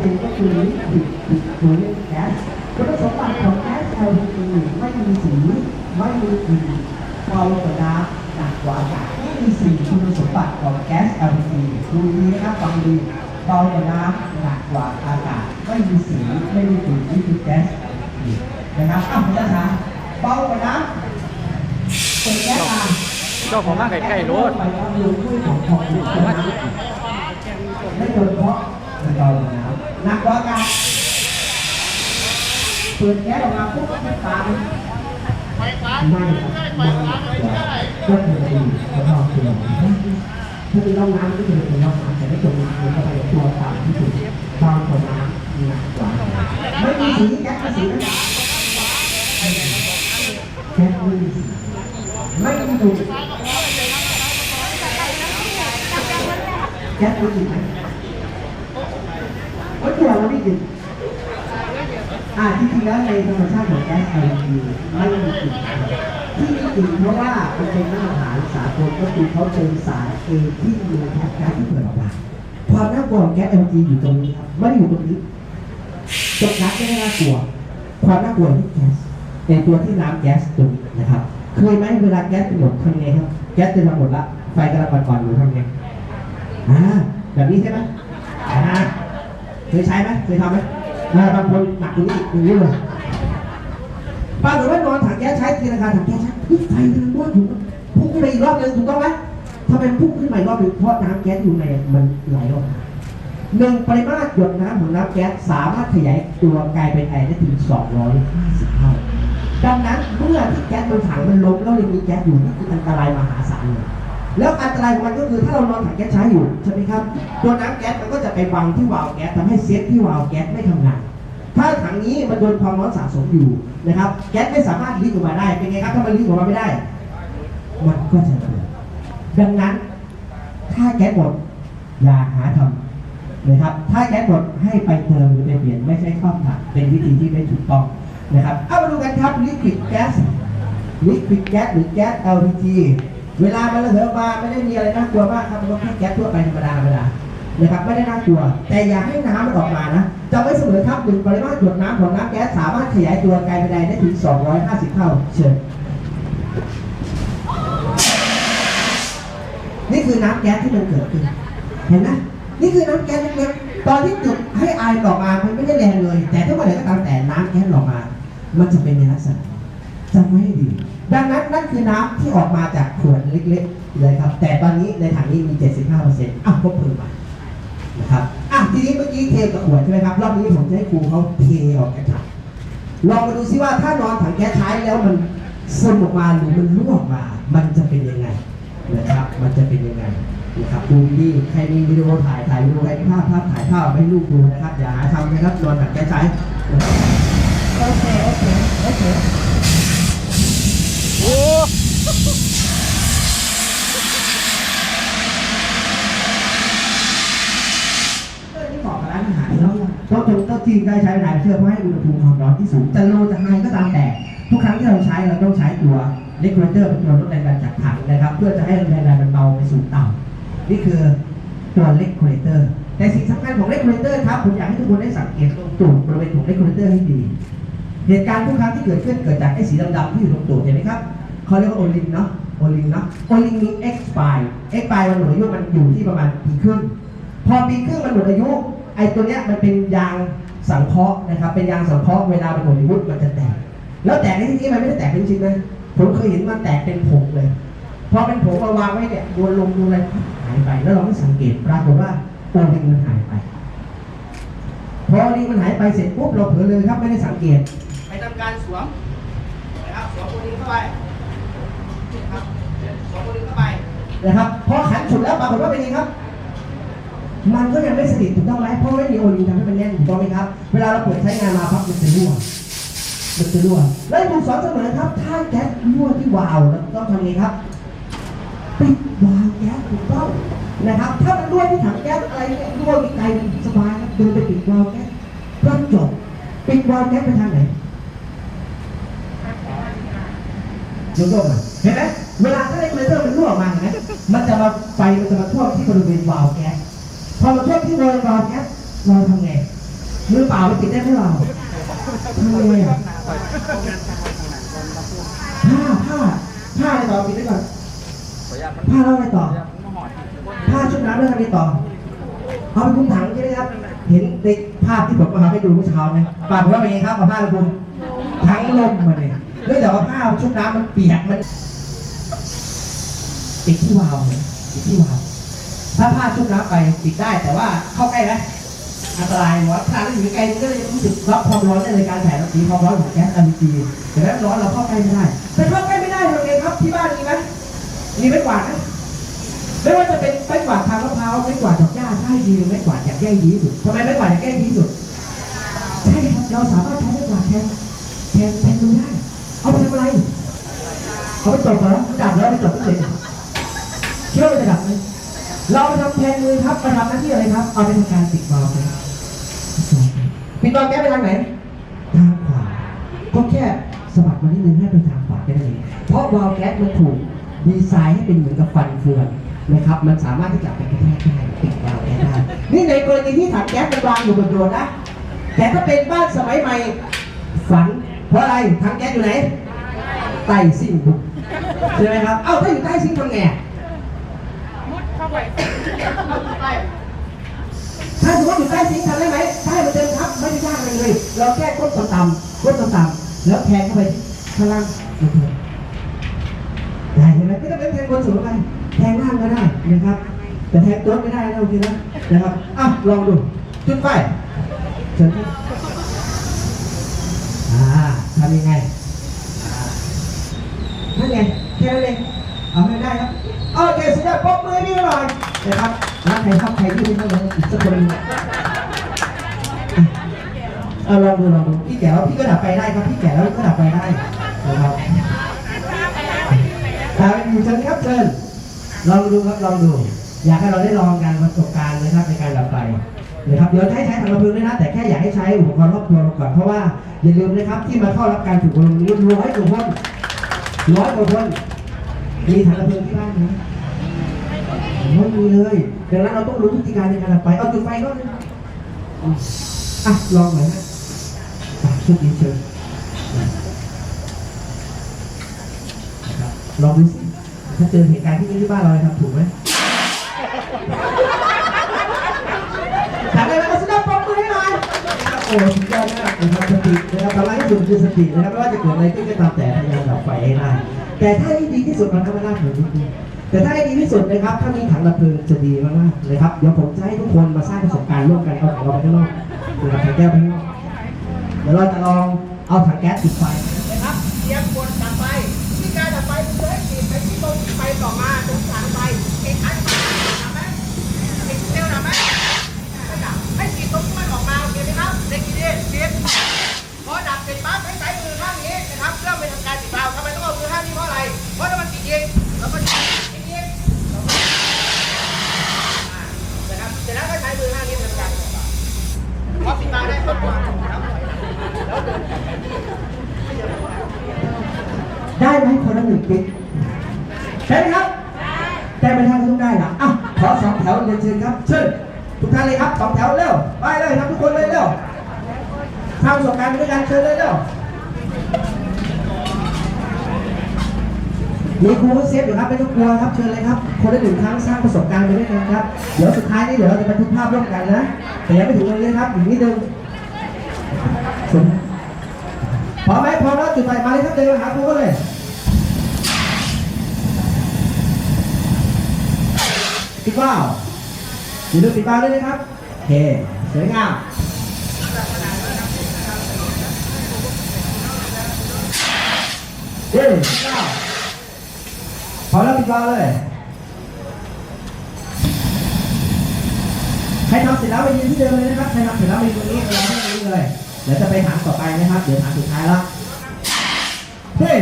เองก็คือลิควิดโดยแก๊สคุณสมบัติของแก๊ส LPG ไม่มีสี ไม่มีกลิ่นเบากว่าน้ำหนักกว่าอากาศนี่มีสี่คุณสมบัติของแก๊ส LPG ดูดีนะครับฟังดีเบากว่าน้ำหนักกว่าอากาศไม่มีสีไม่มีกลิ่นนี่คือแก๊ส LPG นะครับอ้าวคุณช้าเบากว่าน้ำเปิดแก๊สมาเจ้าของมาใกล้ๆรถไปแล้วลืมด้วยของของลืมของไม่โดนเพราะเบาเลยนะครับ หนักกว่ากันเปิดแก๊สออกมาปุ๊บมันตามไม่ครับไม่ก็คือไอ้กระบอกเกลือถ้ามีร่องน้ำก็คือเป็นร่องน้ำแต่ไม่จมน้ำก็ไปตัวต่ำที่สุดบางกว่าน้ำหนักกว่าไม่มีสีแก๊สก็สีนั้นแก๊สไม่มีสีไม่มีดูแก๊สรู้สึกไหม ว่าตัวเราไม่กินอ่าจริงๆแล้วในธรรมชาติของแก๊ส LNG ไม่มีกลิ่นที่มีกลิ่นเพราะว่ามันเป็นมาตรฐานสากลก็คือเขาเป็นสารเอที่มีแก๊สก๊าซที่เกิดออกมาความน่ากลัวของแก๊ส LNG อยู่ตรงนี้ครับไม่ได้อยู่ตรงนี้ตรงนั้นไม่ได้น่ากลัว ความน่ากลัวที่แก๊สในตัวที่น้ำแก๊สตรงนี้นะครับเคยไหมเวลาแก๊สหมดทำไงครับ แก๊สจะหมดละไฟกำลังก่อนๆอยู่ทำไงอ่าแบบนี้ใช่ไหมอ่า เคยใช้ไหมเคยทำไหมบางคนหนักกว่านี้อีกอย่างนี้เลยปรากฏว่านอนถังแก๊สใช้ทีละการถังแก๊สใช้ไฟมันรั่วอยู่พุ่งขึ้นไปอีกรอบหนึงถูกต้องไหมทำไมพุ่งขึ้นมาอีกรอบหนึงเพราะน้ำแก๊สอยู่ในมันไหลออกมาหนึ่งปริมาตรหยดน้ำของน้ำแก๊สสามารถขยายตัวกลายเป็นไอได้ถึง 250 เท่า ดังนั้นเมื่อที่แก๊สบนถังมันล้มแล้วยังมีแก๊สอยู่นี่คืออันตรายมหาศาลเลย แล้วอันตรายของมันก็คือถ้าเรานอนถังแก๊สใช้อยู่ใช่ไหมครับตัวน้ำแก๊สมันก็จะไปบังที่วาล์วแก๊สทำให้เซฟที่วาล์วแก๊สไม่ทำงาน ถ้าถังนี้มันโดนความร้อนสะสมอยู่นะครับ แก๊สไม่สามารถลีกออกมาได้ เป็นไงครับถ้ามันลีกออกมาไม่ได้ มันก็จะระเบิดดังนั้น ถ้าแก๊สหมดอย่าหาทำนะครับ ถ้าแก๊สหมดให้ไปเติมหรือไปเปลี่ยนไม่ใช่ครอบถังเป็นวิธีที่ไม่ถูกต้องนะครับ เอามาดูกันครับลิควิดแก๊สลิควิดแก๊สหรือแก๊ส LPG เวลามันระเหยออกมาไม่ได้มีอะไรน่ากลัวมากครับมันก็แค่แก๊สทั่วไปธรรมดาธรรมดานะครับไม่ได้น่ากลัว แต่อย่าให้น้ำมันออกมานะจำไว้เสมอครับหนึ่งปริมาตรหยดน้ำของน้ำแก๊สสามารถขยายตัวไกลไปได้ถึง 250 เท่าเชิญนี่คือน้ำแก๊สที่มันเกิดขึ้นเห็นไหมนี่คือน้ำแก๊สเล็กๆตอนที่จุดให้ไอออกมามันไม่ได้แรงเลย แต่ถ้าเมื่อไหร่ก็ตามแต่น้ำแก๊สออกมา มันจะเป็นในลักษณะจำไว้ให้ดี ดังนั้นนั่นคือน้ำที่ออกมาจากขวดเล็กๆเลยครับ แต่ตอนนี้ในถังนี้มี 75%อะครบเพลิงไปนะครับอะทีนี้เมื่อกี้เทกับขวดใช่ไหมครับรอบนี้ผมจะให้ครูเขาเทออกจากถังลองมาดูซิว่าถ้านอนถังแก๊สใช้แล้วมันซึมออกมาหรือมันรั่วออกมา มันจะเป็นยังไงนะครับ มันจะเป็นยังไงนะครับดูดีๆใครมีวิดีโอถ่ายถ่ายวิดีโอใครมีภาพภาพถ่ายภาพให้ลูกดูนะครับ อย่าหาทำนะครับนอนถังแก๊สใช้นะครับโอเคโอเคโอเค โอ้เออนี่เหมาะกับร้านอาหารแล้วต้องต้องต้องจริงได้ใช้นายเชื่อเพราะให้อุณหภูมิความร้อนที่สูงจะโลจะไฮก็ตามแต่ ทุกครั้งที่เราใช้เราต้องใช้ตัวเลกเลเตอร์เป็นตัวลดแรงดันจากถังนะครับ เพื่อจะให้แรงดันมันเบาไปสู่ต่ำนี่คือตัวเลกเลเตอร์แต่สิ่งสำคัญของเลกเลเตอร์ครับผมอยากให้ทุกคนได้สังเกตตรงตูดบริเวณของเลกเลเตอร์ให้ดี เหตุการณ์ทุกครั้งที่เกิดขึ้นเกิดจากไอ้สีดำๆที่อยู่ตรงตูดเห็นไหมครับเขาเรียกว่าโอลิงเนาะโอลิงเนาะโอลิงมี X ปลาย X ปลายมันหมดอายุมันอยู่ที่ประมาณปีครึ่งพอปีครึ่งมันหมดอายุไอ้ตัวเนี้ยมันเป็นยางสังเคราะห์นะครับเป็นยางสังเคราะห์เวลามันหมดอายุมันจะแตก แล้วแตกในที่นี้มันไม่ได้แตกเป็นชิ้นนะผมเคยเห็นมันแตกเป็นผงเลยพอเป็นผงมาวางไว้เนี่ยโดนลมโดนอะไรหายไป แล้วเราไม่สังเกตปรากฏว่าโอลิงมันหายไป พอโอลิงมันหายไปเสร็จปุ๊บเราเผลอเลยครับไม่ได้สังเกต ไปทำการสวมนะครับสวมโอลิงเข้าไปนะครับสวมโอลิงเข้าไปนะครับพอขันฉุดแล้วปรากฏว่าเป็นยังไงครับ มันก็ยังไม่สนิทถูกต้องไหมเพราะไม่มีโอลิงทำให้มันแน่นถูกต้องไหมครับ เวลาเราเปิดใช้งานมาพับมันจะรั่วมันจะรั่วและถูกสอนเสมอครับ ถ้าแก๊สรั่วที่วาล์วเราต้องทำยังไงครับ ปิดวาล์วแก๊สถูกต้องนะครับ ถ้ามันรั่วที่ถังแก๊สอะไรเนี่ยรั่วมีไกลสบายครับเดินไปปิดวาล์วแก๊สก็จบปิดวาล์วแก๊สไปทางไหนยกโยกมาเห็นไหมเวลาถ้าเลกูเลเตอร์มันรั่วออกมาเห็นไหมมันจะมาไฟมันจะมาท่วมที่บริเวณวาล์วแก๊สพอมาท่วมที่บริเวณวาล์วแก๊สเราทำไงมือเปล่าไปติดได้ไหมเราทำไงอะผ้าผ้าผ้าอะไรต่อปิดไว้ก่อน ผ้าแล้วอะไรต่อมันหอดผ้าชุบน้ำแล้วทำไงต่อ เอาไปคลุมถังใช่ไหมครับ เห็นในภาพที่ผมมาให้ดูเมื่อเช้าไหมปากผมว่าเป็นไงครับเอาผ้าไปคลุมทั้งลมมาเลยเนื่องจากว่าผ้าชุบน้ำมันเปียกมันติดที่วาล์วเนี่ยติดที่วาล์วถ้าผ้าชุบน้ำไปติดได้แต่ว่าเข้าใกล้ไหมอันตรายหัวถ้าเราอยู่ไกลมันก็เลยรู้สึกรับความร้อนได้ในการแผ่รังสีความร้อนของแก๊ส LPG แต่ถ้าร้อนเราเข้าใกล้ไม่ได้แต่เข้าใกล้ไม่ได้ทำไงครับที่บ้านมีไหม มีไม้กวาดไหมไม่ว่าจะเป็นไม้กวาดทางมะพร้าวไม้กวาดดอกหญ้าใช่ดีหรือไม้กวาดจากแย่ดีที่สุดทำไมไม้กวาดจากแย่ดีที่สุดใช่ครับเราสามารถใช้ไม้กวาดแทนแทนแทนมือได้ เอาไปทำอะไรเอาไปตบเหรอดับแล้วไปตบก็เสร็จเชื่อว่าจะดับไหมเราไปทำแทนมือครับไปทำหน้าที่อะไรครับ เอาไปทำการปิดวาล์วไปปิดวาล์วแก๊สไปทางไหนทางขวาก็แค่สะบัดมานิดนึงให้ไปทางขวาแค่นั้นเองเพราะวาล์วแก๊สมันถูก ดีไซน์ให้เป็นเหมือนกับฟันเฟืองนะครับ มันสามารถที่จะไปกระแทกได้ปิดวาวได้นี่ในกรณีที่ถังแก๊สมันวางอยู่บนโดรนนะ แต่ถ้าเป็นบ้านสมัยใหม่ฝัน เพราะอะไรถังแก๊สอยู่ไหนใต้ซิ่งใช่ไหมครับ เอ้าถ้าอยู่ใต้ซิ่งทำไงอะถ้าสมมติอยู่ใต้ซิ่งทำได้ไหมใช่มันเดินครับ ไม่ได้ยากเลย เราแค่กดต่ำๆกดต่ำๆแล้วแทงเข้าไปข้างล่างโอเค ได้ใช่ไหมไม่ต้องเป็นแทงบนสูงไปแทงล่างก็ได้นะครับ แต่แทงต้นไม่ได้นะโอเคนะนะครับอะลองดูจุดไฟเชิญครับอ่าทำยังไงนั่นไงแค่นั้นเองเอาให้ได้ครับโอเคสุดยอดปรบมือให้พี่หน่อยนะครับรักใครชอบใครที่ไม่ต้องเลยอีกสักคนหนึงอะเอาลองดูลองดูพี่แก่แล้วพี่ก็ดับไฟได้ครับพี่แก่แล้วก็ดับไฟได้นะครับ ตามอยู่เชิญครับเชิญลองดูครับลองดู อยากให้เราได้ลองกันประสบการณ์นะครับในการดับไฟนะครับเดี๋ยวให้ใช้ถังระเบิดด้วยนะแต่แค่อยากให้ใช้อุปกรณ์รอบตัวเราก่อนเพราะว่าอย่าลืมนะครับที่มาเข้ารับการฝึกอบรมนี้ร้อยกว่าคนร้อยกว่าคนมีถังระเบิดที่บ้านนะไม่มีเลยดังนั้นเราต้องรู้วิธีการในการดับไฟเอาจุดไฟก็เลยอะลองหน่อยนะอะชุดนี้เชิญนะครับ ลองดูสิถ้าเจอเหตุการณ์ที่นี้ที่บ้านเราจะทำถูกไหมถามอะไรมาสุดยอดปรบมือให้หน่อยโอ้สุดยอดมากนะครับสตินะครับสำคัญที่สุดคือสตินะครับไม่ว่าจะเกิดอะไรขึ้นก็ตามแต่พยายามดับไฟให้ได้แต่ถ้าให้ดีที่สุดมันก็ไม่น่าเผื่อนิดนึงแต่ถ้าให้ดีที่สุดนะครับ ถ้ามีถังดับเพลิงจะดีมากๆเลยครับ เดี๋ยวผมจะให้ทุกคนมาสร้างประสบการณ์ร่วมกันเอาถังเราไปข้างนอกนะครับถังแก้วไปข้างนอก เดี๋ยวเราจะลองเอาถังแก๊สติดไฟนะครับเตรียมกด ได้ก็ปล่อยแล้วปล่อยแล้วเดินได้ไหมคนละหนึ่งปิ๊กได้ไหมครับได้แต่ไม่ได้ก็ต้องได้ล่ะอะขอสองแถวเรียนเชิญครับ เชิญทุกท่านเลยครับสองแถวเร็ว ไปเลยครับทุกคนเลยเร็วทำประสบการณ์ด้วยกันเชิญเลยเร็ว มีครูเขาเซฟอยู่ครับไม่ต้องกลัวครับเชิญเลยครับ คนละหนึ่งครั้งสร้างประสบการณ์ไปด้วยกันครับ เดี๋ยวสุดท้ายนี้เดี๋ยวเราจะบันทึกภาพร่วมกันนะแต่ยังไม่ถึงตรงนี้นะครับอีกนิดนึงพร้อมไหมพร้อมแล้วจุดไฟมาเลยครับเดินมาหาครูก็เลยปิดว่าอย่าลืมปิดว่าด้วยนะครับโอเคสวยงามเย้ปิดว่า วพร้อมแล้วปิดว่าวเลย ใครทำเสร็จแล้วไปยืนที่เดิมเลยนะครับ ใครทำเสร็จแล้วไปยืนตรงนี้ไปรอที่ตรงนี้เลย เดี๋ยวจะไปถามต่อไปนะครับ เดี๋ยวถามสุดท้ายแล้วเฮ้ย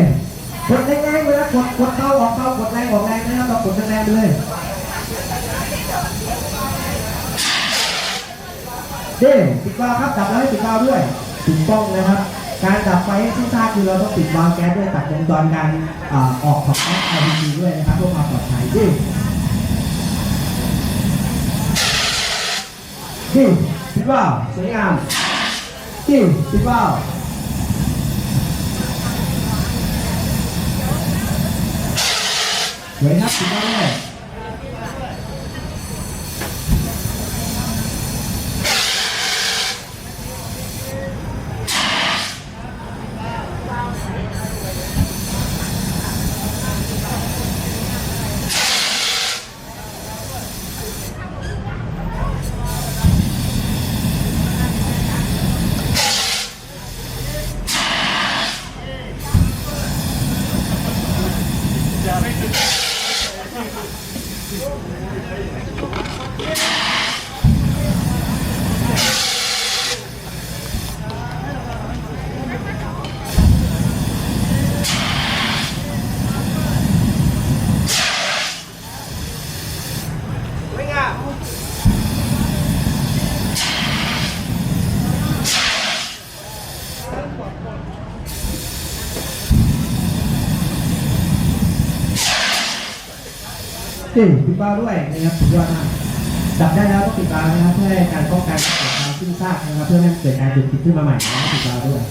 กดแรงๆเลยนะกดกดเข้าออกเข้ากดแรงออกแรงนะครับเรากดแรงไปเลยเฮ้ยปิดวาล์วครับดับแล้วให้ปิดวาวด้วยถูกต้องนะครับ การดับไฟให้ทุกท่าคือเราต้องปิดวาล์วแก๊สด้วยตัดวงจรการออกของแก๊ส LPG ด้วยนะครับเพื่อความปลอดภัยดิ้วยนี่คิดว่าสวยงามนี่พี่เป้าสวยครับพี่เป้าด้ว นี่พี่เป้าด้วยนะครับสุดยอดมากจับได้แล้วต้องติดตามนะครับ เพื่อการป้องกันเกิดความขึ้นซากนะครับ เพื่อไม่ให้เกิดการจุดติดขึ้นมาใหม่นะครับติดตามด้วย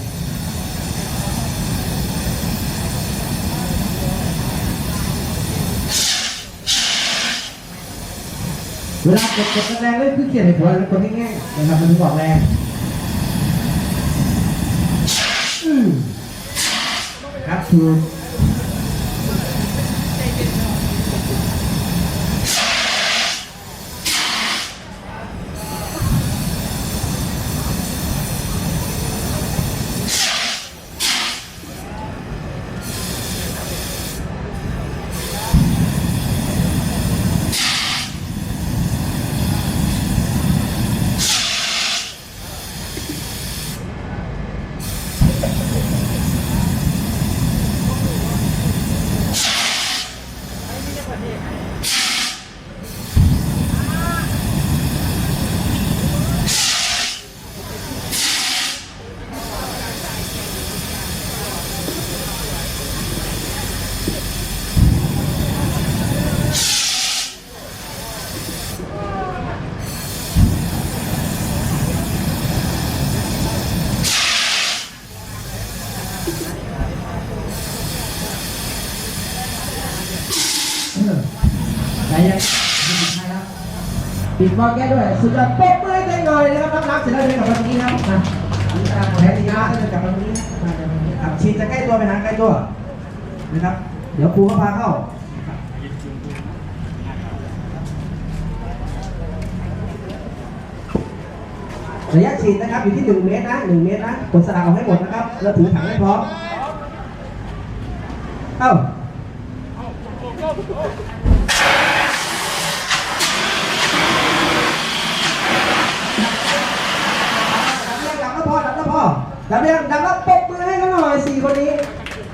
เวลากดกดแรงเล่นขึ้นเขียนในหัวแล้วกดง่ายๆนะครับมันถึงออกแรงอืมครับถูก บอลแก้ด้วย สุดยอดปรบมือให้ตัวเองหน่อยนะครับรับรับเสร็จแล้วเดินกลับมาตรงนี้ครับมาแพ้ดีนะเดินกลับมาตรงนี้มาเมาตรงนี้ครับชินจะใกล้ตัวไปหาใกล้ตัวนะครับ เดี๋ยวครูก็พาเข้าระยะฉีดนะครับอยู่ที่ 1 เมตรนะ 1 เมตรนะกดสลักเอาให้หมดนะครับ แล้วถือถังให้พร้อม เอ้า ดับแล้วพอดับแล้วพอ ดับแล้วดับแล้วปรบมือให้เขาหน่อยสี่คนนี้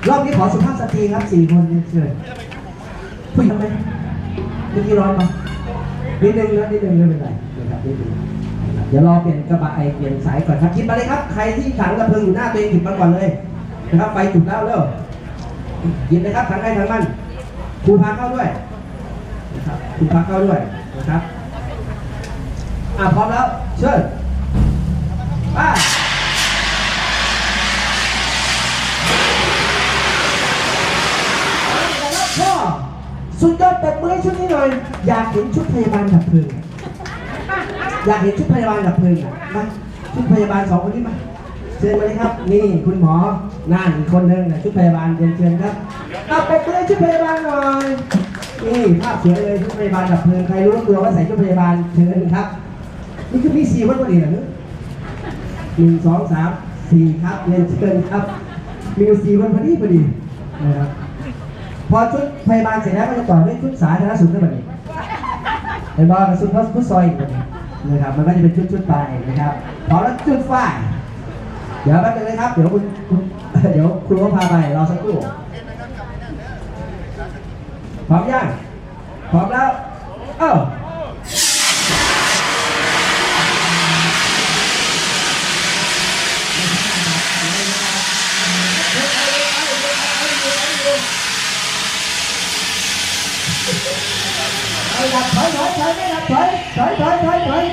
รอบนี้ขอสุภาพสตรีครับสี่คนเชิญผู้หญิงไหมเมื่อกี้ร้อนมานิดนึงนะนิดนึงไม่เป็นไรนะครับนิดนึงเดี๋ยวรอเปลี่ยนกระบะไอเปลี่ยนสายก่อนครับคิดมาเลยครับ ใครที่ถังกระเพิงอยู่หน้าตัวเองหยิบมาก่อนเลยนะครับไฟจุดแล้วเร็วหยิบเลยครับถังใครถังมันครูพาเข้าด้วยนะครับครูพาเข้าด้วยนะครับอะพร้อมแล้วเชิญไปพ่อ สุดยอดปรบมือให้ชุดนี้หน่อย อยากเห็นชุดพยาบาลดับเพลิงอยากเห็นชุดพยาบาลดับเพลิงมาชุดพยาบาลสองคนนี้มาเชิญมาเลยครับ นี่คุณหมอนั่นอีกคนหนึ่งนะชุดพยาบาลเรียนเชิญครับเอาปรบมือให้ชุดพยาบาลหน่อยนี่ภาพสวยเลยชุดพยาบาลดับเพลิงใครรู้ตัวว่าใส่ชุดพยาบาลเชิญครับนี่คือมีสี่คนพอดีเหรอหนึ่งสองสามสี่ครับเรียนเชิญครับมีสี่คนพอดีพอดีนะครับ พอชุดพยาบาลเสร็จแล้วก็จะต่อด้วยชุดสาธารณสุขขึ้นมาอีกเห็นบอกกับชุดพุทซอยอีกคนหนึ่งนะครับมันก็จะเป็นชุดชุดไปนะครับพอแล้วจุดไฟเดี๋ยวแป๊บนึงนะครับ เดี๋ยวคุณคุณเดี๋ยวครูก็พาไปรอสักครู่พร้อมยังพร้อมแล้วเอ้า ไม่ดับถ อยถอยถอยไม่ดับถอยถอยถอยถอยถอย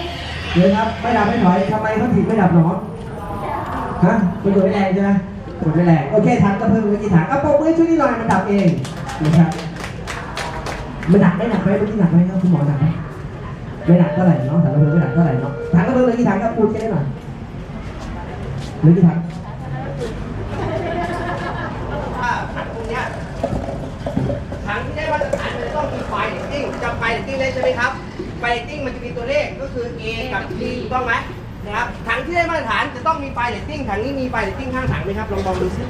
เดี๋ยวครับไม่ดับไม่ถอยทำไมเขาถึงไม่ดับหนอฮะมันโดดไม่แรงใช่ไหมโดดไม่แรงโอเคถังกระเพื่อมเมื่อกี้ถังเอาโปะมือช่วยนิดหน่อยมันดับเองนะครับไมันหนักไม่หนักไหมเมื่อกี้หนักไหมครับคุณหมอหนักไหมไม่หนักเท่าไหร่เนาะถังกระเพื่อมไม่หนักเท่าไหร่เนาะถังกระเพื่อมเมื่อกี้ถังก็พูดแค่นี้หน่อยเมื่อกี้ถัง ถ้าถังตรงเนี้ยถังที่ได้มาตรฐานมันจะต้องมีไฟเรตติ้งจำ ไฟเรตติ้งได้ใช่ไหมครับ ไฟเรตติ้งมันจะมีตัวเลขก็คือ A กับ B ถูกต้องไหมนะครับ ถังที่ได้มาตรฐานจะต้องมีไฟเรตติ้ง ถังนี้มีไฟเรตติ้งข้างถังไหมครับ ลองมองดูซิ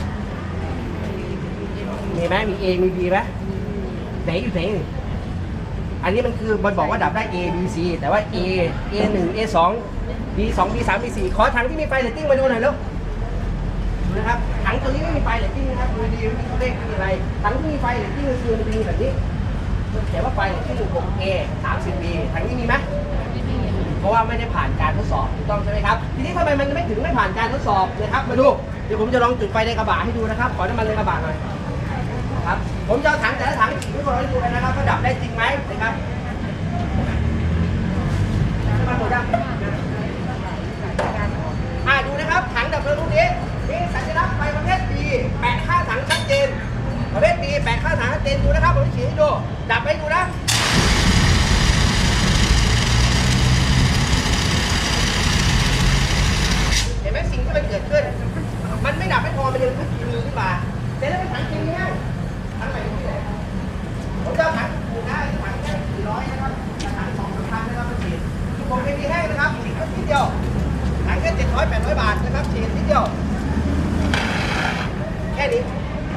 มีไหมมี A มี B ไหมไหนอยู่ไหนอันนี้มันคือมันบอกว่าดับได้ A B C แต่ว่า A A 1 A 2 B 2 B 3 B 4ขอถังที่มีไฟเรตติ้งมาดูหน่อยเร็วนะครับถังตัวนี้ไม่มีไฟเรตติ้งนะครับดูดีไม่มีตัวเลขไม่มีอะไรถังที่มีไฟเรตติ้งก็คือมันจะมีแบบนี้ เขียนว่าไฟเรตติ้ง 6A 30B ถังนี้มีไหมเพราะว่าไม่ได้ผ่านการทดสอบถูกต้องใช่ไหมครับ ทีนี้ทำไมมันไม่ถึงไม่ผ่านการทดสอบนะครับ มาดู เดี๋ยวผมจะลองจุดไฟในกระบะให้ดูนะครับ ขอน้ำมันในกระบะหน่อยครับ ผมจะเอาถังแต่ละถังฉีดให้พวกเราให้ดูกันนะครับว่าดับได้จริงไหมนะครับน้ำมันหมดยังอ่าดูนะครับ ถังดับเพลิงลูกนี้มีสัญลักษณ์ไฟประเภท B แปะข้างถังชัดเจน ประเภท B แปะข้างถังชัดเจนดูนะครับผมจะฉีดให้ดู ดับให้ดูนะ เห็นไหมสิ่งที่มันเกิดขึ้น มันไม่ดับไม่พอมันยังขึ้นมือขึ้นมาเสร็จแล้วเป็นถังเคมีให้ถังใหม่ที่ไหนผมจะเอาถังถูกได้ถังแค่สี่ร้อยนะครับถังสองสามพันนะครับมาฉีดผมเคมีให้นะครับฉีดแค่นิดเดียว ถังแค่เจ็ดร้อยแปดร้อยบาทนะครับฉีดนิดเดียว แค่นี้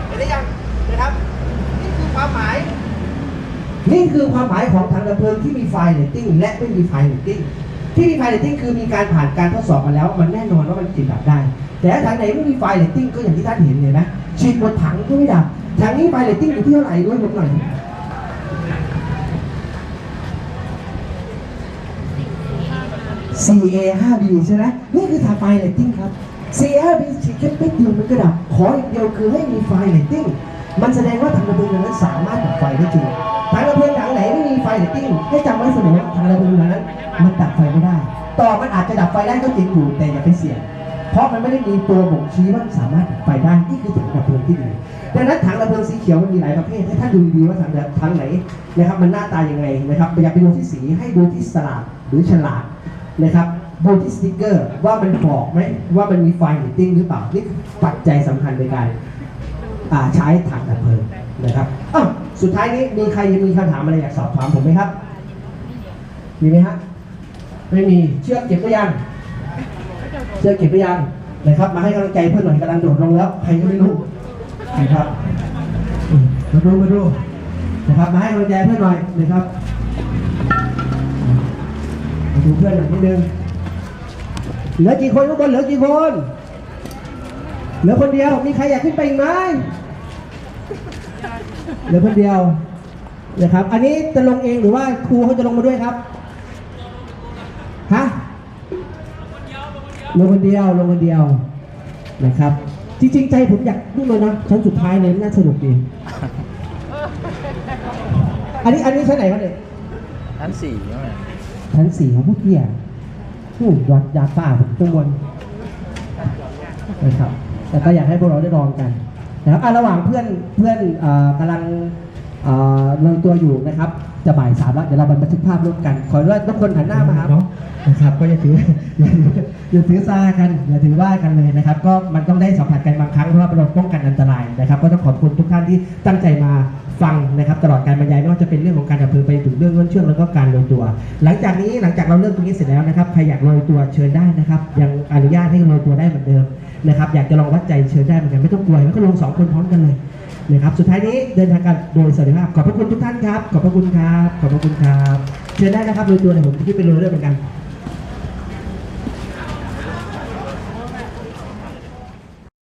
เห็นได้ยังนะครับ นี่คือความหมาย นี่คือความหมายของถัง ดับเพลิงที่มีไฟเรตติ้งและไม่มีไฟเรตติ้งที่มีไฟเรตติ้งคือมีการผ่านการทดสอบมาแล้ว มันแน่นอนว่ามันติดดับได้ แต่ถังไหนไม่มีไฟเรตติ้งก็อย่างที่ท่านเห็นเห็นไหมฉีดหมดถังก็ไม่ดับถังนี้ไฟเรตติ้งอยู่ที่เท่าไหร่ด้วยผมหน่อย 4A 5B ใช่ไหมนี่คือทาไฟเรตติ้งครับ 4A 5B ฉีดแค่เป๊กเดียวมันก็ดับ ขออย่างเดียวคือให้มีไฟเรตติ้งมันแสดงว่าถังระเบิดนั้นสามารถดับไฟได้จริง ไฟติ้งให้จำไว้เสมอว่าถังระเบิดนั้น มันดับไฟไม่ได้ ต่อมันอาจจะดับไฟได้ก็จริงอยู่แต่อย่าไปเสี่ยงเพราะมันไม่ได้มีตัวบ่งชี้ว่าสามารถดับไฟได้นี่คือถังระเบิดที่ดีดังนั้นถังระเบิดสีเขียวมันมีหลายประเภทให้ท่านดูดีว่าถังถังไหนนะครับมันหน้าตายังไงนะครับอย่าไปดูที่สีให้ดูที่สลากหรือฉลากนะครับดูที่สติกเกอร์ว่ามันบอกไหมว่ามันมีไฟหรือติ้งหรือเปล่านี่ปัจจัยสำคัญในการใช้ถังดับเพลิงนะครับอ้าว สุดท้ายนี้มีใครมีคำถามอะไรอยากสอบถามผมไหมครับ มีไหมฮะ ไม่มี เชือกเก็บไปยัง เชือกเก็บไปยังนะครับ มาให้กำลังใจเพื่อนหน่อยกำลังโดดลงแล้ว ใครก็ไม่รู้นะครับมาดูมาดูนะครับ มาให้กำลังใจเพื่อนหน่อยนะครับมาดูเพื่อนหน่อยนิดนึง เหลือกี่คนข้างบนเหลือกี่คน เหลือคนเดียว มีใครอยากขึ้นไปอีกไหม เหลือคนเดียวนะครับ อันนี้จะลงเองหรือว่าครูเขาจะลงมาด้วยครับ ฮะ ลงคนเดียว ลงคนเดียว นะครับ จริง ๆ ใจผมอยากนู่นเลยนะชั้นสุดท้ายเลยน่าสนุกดี อันนี้ อันนี้ชั้นไหนครับเนี่ยชั้นสี่ใช่ไหมชั้นสี่ของผู้เกียร์ผู้ยอดยาป่าผมกังวลนะครับ แต่ก็อยากให้พวกเราได้ลองกัน นะครับอะระหว่างเพื่อนเพื่อนเอ่อกำลังเอ่อลงตัวอยู่นะครับ จะบ่ายสามแล้วเดี๋ยวเราบันทึกภาพร่วมกัน ขอว่าตทุกคนหันหน้ามาหาเนาะนะครับก็อย่าถือ อย่าถืออย่าถือซากันอย่าถือว่ากันเลยนะครับ ก็มันต้องได้สัมผัสกันบางครั้งเพราะว่าเราป้องกันอันตรายนะครับ ก็ต้องขอบคุณทุกท่านที่ตั้งใจมาฟังนะครับ ตลอดการบรรยายไม่ว่าจะเป็นเรื่องของการดับเพลิงไปถึงเรื่องเงื่อนเชื่องแล้วก็การโรยตัว หลังจากนี้หลังจากเราเริ่มตรงนี้เสร็จแล้วนะครับใครอยากโรยตัวเชิญได้นะครับ ยังอนุญาตให้โรยตัวได้เหมือนเดิม นะครับอยากจะลองวัดใจเชิญได้เหมือนกันไม่ต้องกลัวแล้วก็ลงสองคนพร้อมกันเลยนะครับสุดท้ายนี้เดินทางกันโดยสวัสดิภาพขอบพระคุณทุกท่านครับขอบพระคุณครับขอบพระคุณครับเชิญได้นะครับโดยตัวเดี๋ยผมจะขึ้นโรยด้วยเหมือนกัน